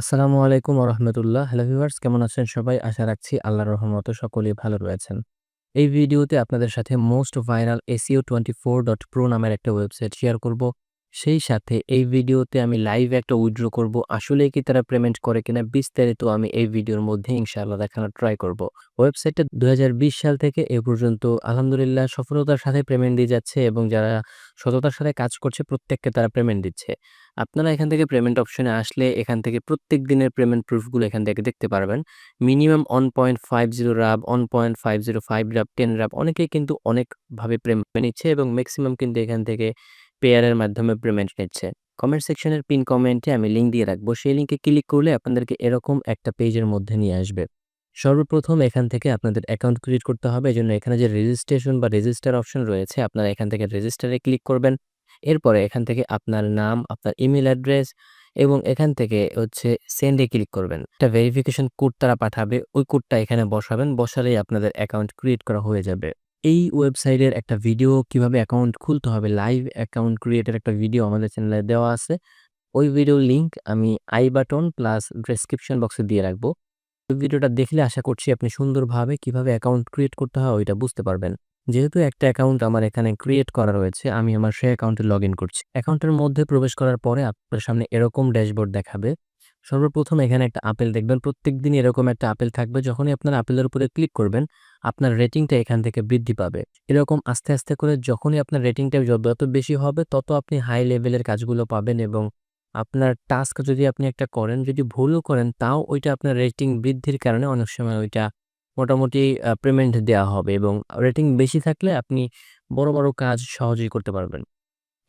আসসালামু আলাইকুম ওরহমতুল্লাহ। হ্যালো ভিউয়ার্স, কেমন আছেন সবাই? আশা রাখছি আল্লাহর রহমত সকলেই ভালো রয়েছেন। এই ভিডিওতে আপনাদের সাথে most viral ACO twenty four dot pro নামের একটা ওয়েবসাইট শেয়ার করব। সেই সাথে এই ভিডিওতে আমি লাইভ একটা উইথড্র করব। আসলে কি তারা পেমেন্ট করে কিনা বিস্তারিত আমি এই ভিডিওর মধ্যে ইনশাআল্লাহ দেখানোর ট্রাই করব। ওয়েবসাইটটা দু সাল থেকে এ পর্যন্ত আলহামদুলিল্লাহ সফলতার সাথে পেমেন্ট দিয়ে যাচ্ছে এবং যারা সততার সাথে কাজ করছে প্রত্যেককে তারা পেমেন্ট দিচ্ছে। আপনারা এখান থেকে পেমেন্ট অপশনে আসলে এখান থেকে প্রত্যেক দিনের পেমেন্ট প্রুফগুলো এখান থেকে দেখতে পারবেন। Minimum one point five zero rub one point five zero five rub ten rub অনেকেই কিন্তু অনেকভাবে পেমেন্ট নিচ্ছে এবং ম্যাক্সিমাম কিন্তু এখান থেকে পেয়ারের মাধ্যমে পেমেন্ট নিচ্ছে। কমেন্ট সেকশনের পিন কমেন্টে আমি লিঙ্ক দিয়ে রাখব। সেই লিঙ্কে ক্লিক করলে আপনাদেরকে এরকম একটা পেজের মধ্যে নিয়ে আসবে। সর্বপ্রথম এখান থেকে আপনাদের অ্যাকাউন্ট ক্রিয়েট করতে হবে। জন্য এখানে যে রেজিস্ট্রেশন বা রেজিস্টার অপশন রয়েছে, আপনারা এখান থেকে রেজিস্টারে ক্লিক করবেন। এরপরে এখান থেকে আপনার নাম, আপনার ইমেল অ্যাড্রেস এবং এখান থেকে হচ্ছে সেন্ডে ক্লিক করবেন। একটা ভেরিফিকেশন কোড তারা পাঠাবে। ওই কোডটা এখানে বসাবেন। বসালেই আপনাদের অ্যাকাউন্ট ক্রিয়েট করা হয়ে যাবে। এই ওয়েবসাইটের একটা ভিডিও কীভাবে অ্যাকাউন্ট খুলতে হবে, লাইভ অ্যাকাউন্ট ক্রিয়েটের একটা ভিডিও আমাদের চ্যানেলে দেওয়া আছে। ওই ভিডিওর লিঙ্ক আমি আই বাটন প্লাস ডেসক্রিপশন বক্সে দিয়ে রাখব। ওই ভিডিওটা দেখলে আশা করছি আপনি সুন্দরভাবে কীভাবে অ্যাকাউন্ট ক্রিয়েট করতে হয় ওইটা বুঝতে পারবেন। যেহেতু একটা অ্যাকাউন্ট আমার এখানে ক্রিয়েট করা রয়েছে, আমি আমার সেই অ্যাকাউন্টে লগ করছি। অ্যাকাউন্টের মধ্যে প্রবেশ করার পরে আপনার সামনে এরকম ড্যাশবোর্ড দেখাবে। সর্বপ্রথম এখানে একটা আপেল দেখবেন। প্রত্যেক দিন এরকম একটা আপেল থাকবে। যখনই আপনার আপেলের উপরে ক্লিক করবেন আপনার রেটিংটা এখান থেকে বৃদ্ধি পাবে। এরকম আস্তে আস্তে করে যখনই আপনার রেটিংটা যত বেশি হবে তত আপনি হাই লেভেলের কাজগুলো পাবেন এবং আপনার টাস্ক যদি আপনি একটা করেন যদি ভুলও করেন তাও ওইটা আপনার রেটিং বৃদ্ধির কারণে অনেক সময় ওইটা মোটামুটি পেমেন্ট দেওয়া হবে এবং রেটিং বেশি থাকলে আপনি বড়, বড় কাজ সহজেই করতে পারবেন।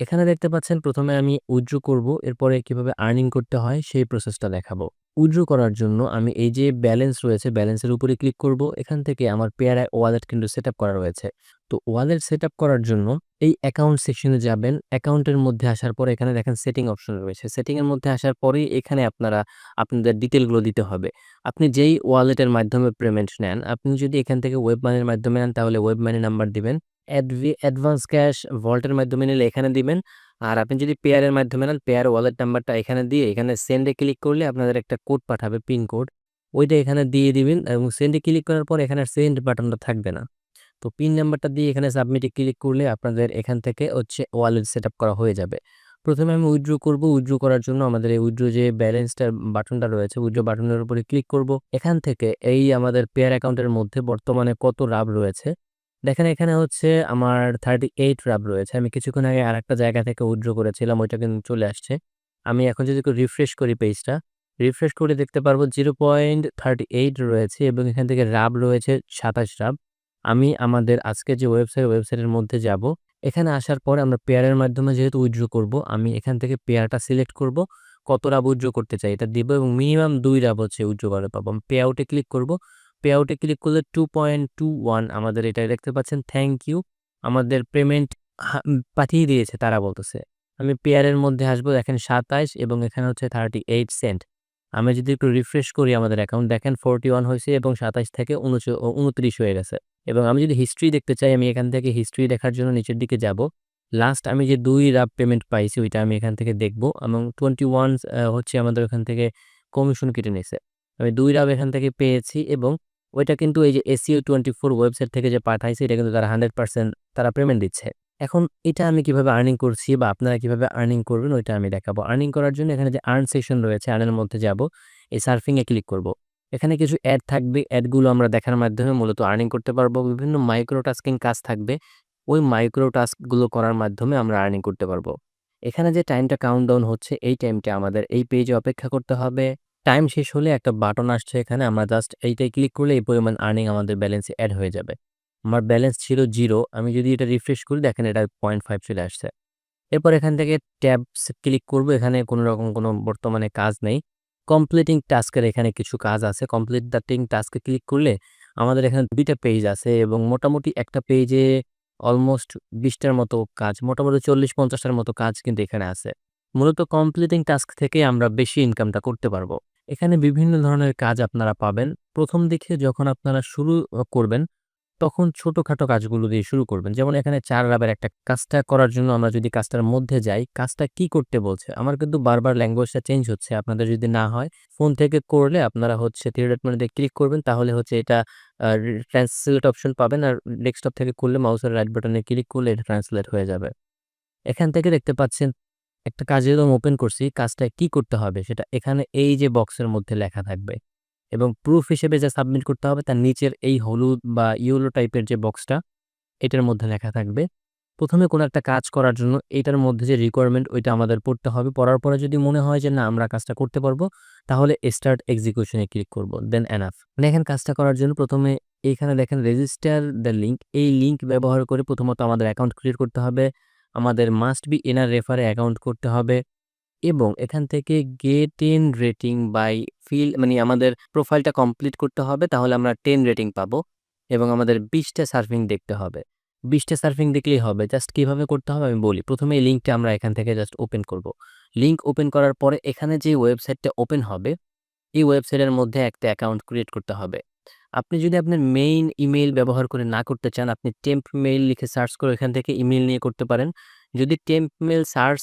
এখানে দেখতে পাচ্ছেন প্রথমে আমি উইথড্র করব। এরপরে কীভাবে আর্নিং করতে হয় সেই প্রসেসটা দেখাবো। উইথড্র করার জন্য আমি এই যে ব্যালেন্স রয়েছে ব্যালেন্সের উপরে ক্লিক করব। এখান থেকে আমার পেয়ারায় ওয়ালেট কিন্তু সেটআপ করা রয়েছে। তো ওয়ালেট সেটআপ করার জন্য এই অ্যাকাউন্ট সেকশনে যাবেন। অ্যাকাউন্টের মধ্যে আসার পরে এখানে দেখেন সেটিং অপশন রয়েছে। সেটিং এর মধ্যে আসার পরেই এখানে আপনারা আপনাদের ডিটেইলগুলো দিতে হবে। আপনি যেই ওয়ালেটের মাধ্যমে পেমেন্ট নেন, আপনি যদি এখান থেকে ওয়েব মানির মাধ্যমে নেন তাহলে ওয়েব মানি নাম্বার দিবেন। অ্যাডভি, অ্যাডভান্স ক্যাশ ভল্টের মাধ্যমে নিলে এখানে দিবেন। আর আপনি যদি পেয়ারের মাধ্যমে নেন, পেয়ার ওয়ালেট নাম্বারটা এখানে দিয়ে, এখানে সেন্ডে ক্লিক করলে আপনাদের একটা কোড পাঠাবে, পিন কোড। ওইটা এখানে দিয়ে দিবেন এবং সেন্ডে ক্লিক করার পর এখানে সেন্ড বাটনটা থাকবে না। তো পিন নাম্বারটা দিয়ে এখানে সাবমিটে ক্লিক করলে আপনাদের এখান থেকে হচ্ছে ওয়ালেট সেটআপ করা হয়ে যাবে। প্রথমে আমি উইথড্র করব। উইথড্র করার জন্য আমাদের এই উইথড্র যে ব্যালেন্সটার বাটনটা রয়েছে, উইথড্র বাটনের উপরে ক্লিক করব। এখান থেকে এই আমাদের পেয়ার অ্যাকাউন্টের মধ্যে বর্তমানে কত লাভ রয়েছে দেখেন, এখানে হচ্ছে আমার থার্টি এইট রাব রয়েছে। আমি কিছুক্ষণ আগে আর একটা জায়গা থেকে উইথড্র করেছিলাম, ওইটা কিন্তু চলে আসছে। আমি এখন যদি একটু রিফ্রেশ করি পেজটা রিফ্রেশ করে দেখতে পারব জিরো পয়েন্ট থার্টি এইট রয়েছে এবং এখান থেকে রাব রয়েছে সাতাশ রাব আমি আমাদের আজকে যে ওয়েবসাইট ওয়েবসাইটের মধ্যে যাব, এখানে আসার পর আমরা পেয়ারের মাধ্যমে যেহেতু উইথড্র করব, আমি এখান থেকে পেয়ারটা সিলেক্ট করব, কত রাব উইথড্র করতে চাই এটা দিব এবং মিনিমাম দুই রাব হচ্ছে উইথড্র করে পাবো আমি পে আউটে ক্লিক করব পে আউটে ক্লিক করলে টু পয়েন্ট টু ওয়ান আমাদের এটা দেখতে পাচ্ছেন থ্যাংক ইউ আমাদের পেমেন্ট পাঠিয়ে দিয়েছে তারা বলতেছে। আমি পেয়ারের মধ্যে আসব, দেখেন সাতাইশ এবং এখানে হচ্ছে থার্টি এইট সেন্ট আমি যদি একটু রিফ্রেশ করি আমাদের অ্যাকাউন্ট দেখেন ফোরটি ওয়ান হয়েছে এবং সাতাইশ থেকে উনত্রিশ হয়ে গেছে। এবং আমি যদি হিস্ট্রি দেখতে চাই, আমি এখান থেকে হিস্ট্রি দেখার জন্য নিচের দিকে যাব। লাস্ট আমি যে দুই রাব পেমেন্ট পাইছি, ওইটা আমি এখান থেকে দেখব এবং টোয়েন্টি ওয়ান হচ্ছে আমাদের ওখান থেকে কমিশন কেটে নিয়েছে। আমি দুই রাব এখান থেকে পেয়েছি এবং ওইটা কিন্তু এই যে এসিও টোয়েন্টি ফোর ওয়েবসাইট থেকে যে পাঠাইছে, এটা কিন্তু তারা হান্ড্রেড পার্সেন্ট তারা পেমেন্ট দিচ্ছে। এখন এটা আমি কীভাবে আর্নিং করছি বা আপনারা কীভাবে আর্নিং করবেন, ওইটা আমি দেখাবো। আর্নিং করার জন্য এখানে যে আর্ন সেকশন রয়েছে আর্নের মধ্যে যাব, এই সার্ফিংয়ে ক্লিক করব। এখানে কিছু অ্যাড থাকবে অ্যাডগুলো আমরা দেখার মাধ্যমে মূলত আর্নিং করতে পারব। বিভিন্ন মাইক্রো টাস্কিং কাজ থাকবে, ওই মাইক্রো টাস্কগুলো করার মাধ্যমে আমরা আর্নিং করতে পারব। এখানে যে টাইমটা কাউন্ট ডাউন হচ্ছে, এই টাইমটা আমাদের এই পেজে অপেক্ষা করতে হবে। টাইম শেষ হলে একটা বাটন আসছে এখানে, আমরা জাস্ট এইটাই ক্লিক করলে এই পরিমাণ আর্নিং আমাদের ব্যালেন্সে অ্যাড হয়ে যাবে। আমার ব্যালেন্স ছিল জিরো আমি যদি এটা রিফ্রেশ করি, দেখেন এটা পয়েন্ট ফাইভ চলে আসছে। এরপর এখান থেকে ট্যাব ক্লিক করব, এখানে কোনো রকম কোনো বর্তমানে কাজ নেই। কমপ্লিটিং টাস্কের এখানে কিছু কাজ আছে। কমপ্লিট দ্য টিং টাস্কে ক্লিক করলে আমাদের এখানে দুইটা পেজ আছে এবং মোটামুটি একটা পেজে অলমোস্ট বিশটার মতো কাজ, মোটামুটি চল্লিশ পঞ্চাশটার মতো কাজ কিন্তু এখানে আছে। মূলত কমপ্লিটিং টাস্ক থেকে আমরা বেশি ইনকামটা করতে পারব। এখানে বিভিন্ন ধরনের কাজ আপনারা পাবেন প্রথম দিকে যখন আপনারা শুরু করবেন তখন ছোটখাটো কাজগুলো দিয়ে শুরু করবেন। যেমন এখানে চার রাবের একটা কাজটা করার জন্য আমরা যদি কাজটার মধ্যে যাই, কাজটা কি করতে বলছে? আমার কিন্তু বারবার ল্যাঙ্গুয়েজটা চেঞ্জ হচ্ছে। আপনাদের যদি না হয়, ফোন থেকে করলে আপনারা হচ্ছে মেনুতে ক্লিক করবেন তাহলে হচ্ছে এটা ট্রান্সলেট অপশন পাবেন। আর ডেস্কটপ থেকে করলে মাউসের রাইট বাটনে ক্লিক করলে এটা ট্রান্সলেট হয়ে যাবে। এখান থেকে দেখতে পাচ্ছেন একটা কাজের আমি ওপেন করছি। কাজটা কি করতে হবে? সেটা এখানে এই যে বক্সের মধ্যে লেখা থাকবে এবং প্রুফ হিসেবে যা সাবমিট করতে হবে তার নিচের এই হলুদ বা ইয়েলো টাইপের যে বক্সটা, এটার মধ্যে লেখা থাকবে। প্রথমে কোনো একটা কাজ করার জন্য এটার মধ্যে যে রিকোয়ারমেন্ট ওইটা আমাদের পড়তে হবে। পড়ার পরে যদি মনে হয় যে না আমরা কাজটা করতে পারব, তাহলে স্টার্ট এক্সিকিউশনে ক্লিক করব। Then enough. মানে এখানে কাজটা করার জন্য ১ম এ এইখানে দেখেন রেজিস্টার দ্য লিঙ্ক। এই লিঙ্ক ব্যবহার করে প্রথমত আমাদের অ্যাকাউন্ট ক্রিয়েট করতে হবে। আমাদের মাস্ট বি আ রেফারে অ্যাকাউন্ট করতে হবে এবং এখান থেকে get in rating by fill মানে আমাদের প্রোফাইলটা কমপ্লিট করতে হবে। তাহলে আমরা টেন রেটিং পাবো এবং আমাদের ২০ টা সার্ফিং দেখতে হবে। ২০ টা সার্ফিং দেখলেই হবে। জাস্ট কীভাবে করতে হবে আমি বলি। ১ম এ এই লিঙ্কটা আমরা এখান থেকে জাস্ট ওপেন করব। লিঙ্ক ওপেন করার পরে এখানে যে ওয়েবসাইটটা ওপেন হবে, এই ওয়েবসাইটের মধ্যে একটা অ্যাকাউন্ট ক্রিয়েট করতে হবে। আপনি যদি আপনার মেইন ইমেইল ব্যবহার করে না করতে চান, আপনি টেম্প মেইল লিখে সার্চ করে এখান থেকে ইমেইল নিয়ে করতে পারেন। যদি temp mail search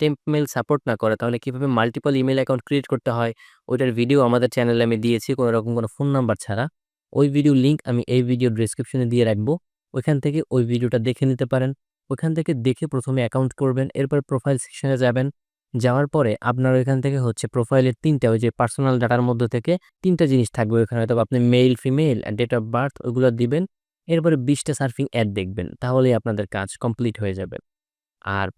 temp mail support না করে তাহলে কীভাবে মাল্টিপল ইমেল অ্যাকাউন্ট ক্রিয়েট করতে হয়, ওইটার ভিডিও আমাদের চ্যানেলে আমি দিয়েছি কোনো রকম কোনো ফোন নাম্বার ছাড়া। ওই ভিডিও লিঙ্ক আমি এই ভিডিও ডেসক্রিপশনে দিয়ে রাখব। ওইখান থেকে ওই ভিডিওটা দেখে নিতে পারেন। ওইখান থেকে দেখে প্রথমে অ্যাকাউন্ট করবেন। এরপর প্রোফাইল সেকশনে যাবেন। যাওয়ার পরে আপনার ওইখান থেকে হচ্ছে প্রোফাইলের ৩ টা ওই যে পার্সোনাল ডাটার মধ্যে থেকে ৩ টা জিনিস থাকবে ওইখানে হয়তো আপনি male, female, date of birth ওইগুলো দিবেন। এরপরে বিশটা সার্ফিং অ্যাড দেখবেন। তাহলেই আপনাদের কাজ কমপ্লিট হয়ে যাবে। আর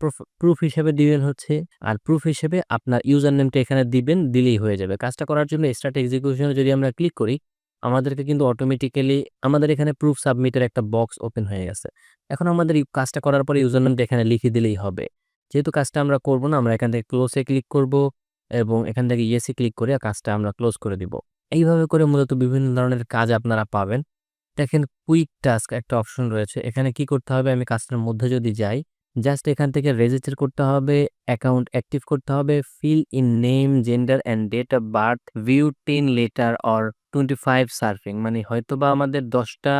প্রুফ হিসেবে দিবেন হচ্ছে আর প্রুফ হিসেবে আপনার ইউজার নেমটা এখানে দিবেন, দিলেই হয়ে যাবে। কাজটা করার জন্য স্টার্ট এক্সিকিউশন যদি আমরা ক্লিক করি, আমাদেরকে কিন্তু অটোমেটিক্যালি আমাদের এখানে প্রুফ সাবমিটের একটা বক্স ওপেন হয়ে গেছে। এখন আমাদের কাজটা করার পরে ইউজার নেমটা এখানে লিখে দিলেই হবে। যেহেতু কাজটা আমরা করব না, আমরা এখান থেকে ক্লোজে ক্লিক করব এবং এখান থেকে ইয়েস ক্লিক করে কাজটা আমরা ক্লোজ করে দিব। এইভাবে করে মূলত বিভিন্ন ধরনের কাজ আপনারা পাবেন। দেখেন কুইক টাস্ক একটা অপশন রয়েছে। এখানে কি করতে হবে আমি কাজটার মধ্যে যদি যাই, জাস্ট এখান থেকে রেজিস্টার করতে হবে, অ্যাকাউন্ট অ্যাক্টিভ করতে হবে, fill in name, gender and date of birth, view ten letter or 25 surfing মানে হয়তোবা আমাদের দশটা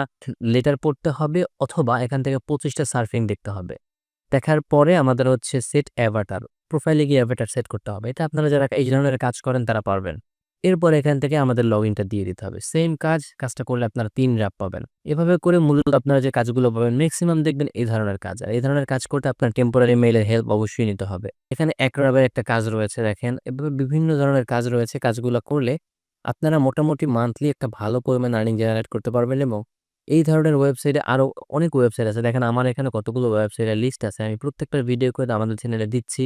লেটার পড়তে হবে অথবা এখান থেকে পঁচিশটা সার্ফিং দেখতে হবে। দেখার পরে আমাদের হচ্ছে সেট অ্যাভাটার। প্রোফাইলে গিয়ে অ্যাভাটার সেট করতে হবে। এটা আপনারা যারা এই ধরনের কাজ করেন তারা পারবেন। এরপর এখান থেকে আমাদের লগইনটা দিয়ে দিতে হবে। সেম কাজ, কাজটা করলে আপনারা তিন রাব পাবেন। এভাবে করে মূলত আপনারা যে কাজগুলো পাবেন ম্যাক্সিমাম দেখবেন এই ধরনের কাজ। আর এই ধরনের কাজ করতে আপনার টেম্পোরারি মেইলের হেল্প অবশ্যই নিতে হবে। এখানে এক রাবের একটা কাজ রয়েছে দেখেন। এভাবে বিভিন্ন ধরনের কাজ রয়েছে। কাজগুলো করলে আপনারা মোটামুটি মান্থলি একটা ভালো পরিমাণ আর্নিং জেনারেট করতে পারবেন এবং এই ধরনের ওয়েবসাইটে আরও অনেক ওয়েবসাইট আছে। দেখেন আমার এখানে কতগুলো ওয়েবসাইটের লিস্ট আছে। আমি প্রত্যেকটার ভিডিও করে আমাদের চ্যানেলে দিচ্ছি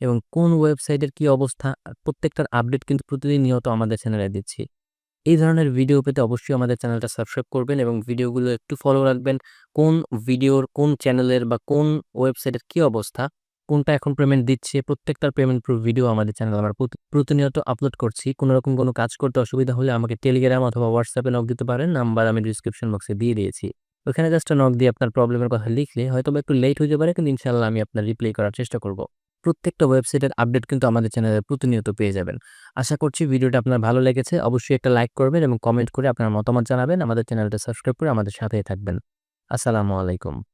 এবং কোন ওয়েবসাইটের কি অবস্থা প্রত্যেকটার আপডেট কিন্তু প্রতিনিয়ত আমাদের চ্যানেলে দিচ্ছি। এই ধরনের ভিডিও পেতে অবশ্যই আমাদের চ্যানেলটা সাবস্ক্রাইব করবেন এবং ভিডিওগুলো একটু ফলো রাখবেন। কোন ভিডিওর, কোন চ্যানেলের বা কোন ওয়েবসাইটের কি অবস্থা, কোনটা এখন পেমেন্ট দিচ্ছে, প্রত্যেকটার পেমেন্ট প্রুফ ভিডিও আমাদের চ্যানেলে আমরা প্রতিনিয়ত আপলোড করছি। কোনো রকম কোনো কাজ করতে অসুবিধা হলে আমাকে টেলিগ্রাম অথবা হোয়াটসঅ্যাপে নক দিতে পারেন। নাম্বার আমি ডেসক্রিপশন বক্সে দিয়ে দিয়েছি। ওখানে জাস্ট নক দিয়ে আপনার প্রবলেমের কথা লিখলে হয়তোবা একটু লেট হতে পারে কিন্তু ইনশাল্লাহ আমি আপনার রিপ্লাই করার চেষ্টা করব। প্রত্যেকটা ওয়েবসাইটের আপডেট কিন্তু আমাদের চ্যানেলে প্রতিনিয়ত পেয়ে যাবেন। আশা করছি ভিডিওটা আপনার ভালো লেগেছে। অবশ্যই একটা লাইক করবেন এবং কমেন্ট করে আপনার মতামত জানাবেন। আমাদের চ্যানেলটা সাবস্ক্রাইব করে আমাদের সাথেই থাকবেন। আসসালামু আলাইকুম।